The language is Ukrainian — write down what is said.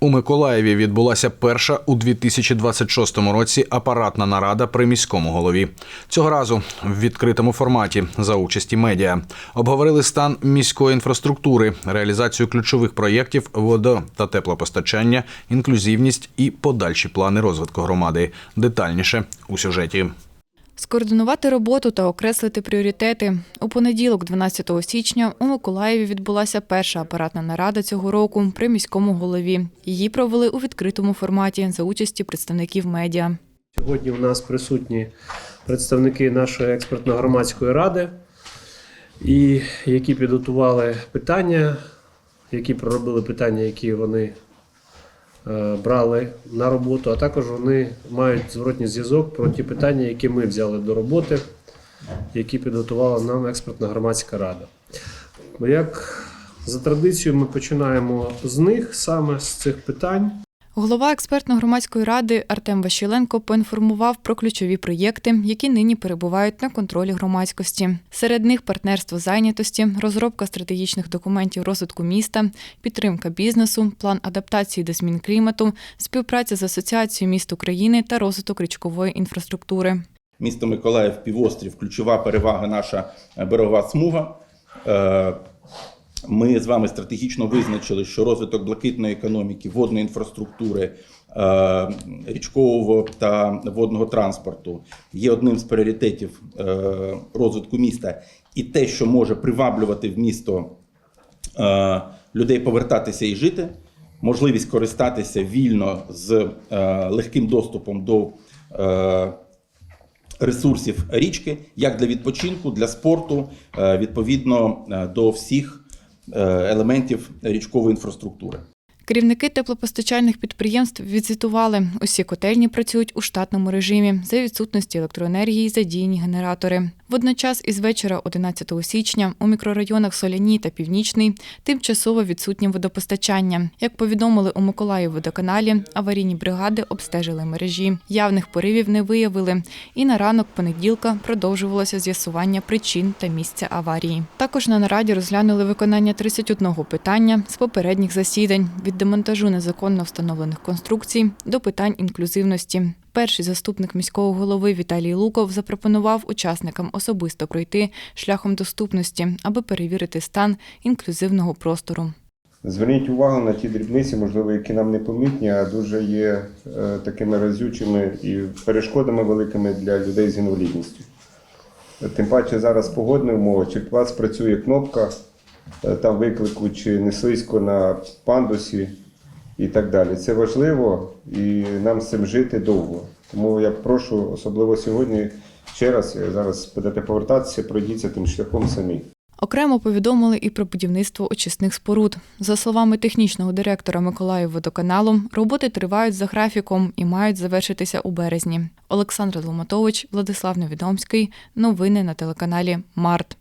У Миколаєві відбулася перша у 2026 році апаратна нарада при міському голові. Цього разу в відкритому форматі за участі медіа обговорили стан міської інфраструктури, реалізацію ключових проєктів водо та теплопостачання, інклюзивність і подальші плани розвитку громади. Детальніше у сюжеті. Скоординувати роботу та окреслити пріоритети. У понеділок, 12 січня, у Миколаєві відбулася перша апаратна нарада цього року при міському голові. Її провели у відкритому форматі за участі представників медіа. Сьогодні у нас присутні представники нашої експертно-громадської ради, і які підготували питання, які проробили питання, які вони брали на роботу, а також вони мають зворотній зв'язок про ті питання, які ми взяли до роботи, які підготувала нам експертна громадська рада. Як за традицією, ми починаємо з них саме з цих питань. Голова експертно-громадської ради Артем Ващиленко поінформував про ключові проєкти, які нині перебувають на контролі громадськості. Серед них партнерство зайнятості, розробка стратегічних документів розвитку міста, підтримка бізнесу, план адаптації до змін клімату, співпраця з Асоціацією міст України та розвиток річкової інфраструктури. Місто Миколаїв півострів, ключова перевага наша е, берегова смуга. Ми з вами стратегічно визначили, що розвиток блакитної економіки, водної інфраструктури, е, річкового та водного транспорту є одним з пріоритетів е, розвитку міста, і те, що може приваблювати в місто е, людей повертатися і жити, можливість користатися вільно з легким доступом до ресурсів річки, як для відпочинку, для спорту, відповідно до всіх елементів річкової інфраструктури. Керівники теплопостачальних підприємств відзвітували, усі котельні працюють у штатному режимі за відсутності електроенергії задіяні генератори. Водночас із вечора 11 січня у мікрорайонах Соляній та Північний тимчасово відсутнє водопостачання. Як повідомили у Миколаївводоканалі, аварійні бригади обстежили мережі. Явних поривів не виявили. І на ранок понеділка продовжувалося з'ясування причин та місця аварії. Також на нараді розглянули виконання 31 питання з попередніх засідань від демонтажу незаконно встановлених конструкцій до питань інклюзивності. Перший заступник міського голови Віталій Луков запропонував учасникам особисто пройти шляхом доступності, аби перевірити стан інклюзивного простору. Зверніть увагу на ті дрібниці, можливо, які нам не помітні, а дуже є е, такими разючими і перешкодами великими для людей з інвалідністю. Тим паче зараз погодна умова, чи у вас працює кнопка е, там виклику, чи не слизько на пандусі і так далі. Це важливо і нам з цим жити довго. Тому я прошу, особливо сьогодні, ще раз, зараз будете повертатися, пройдіться тим шляхом самі. Окремо повідомили і про будівництво очисних споруд. За словами технічного директора Миколаївводоканалу, роботи тривають за графіком і мають завершитися у березні. Олександр Ломатович, Владислав Невідомський. Новини на телеканалі Март.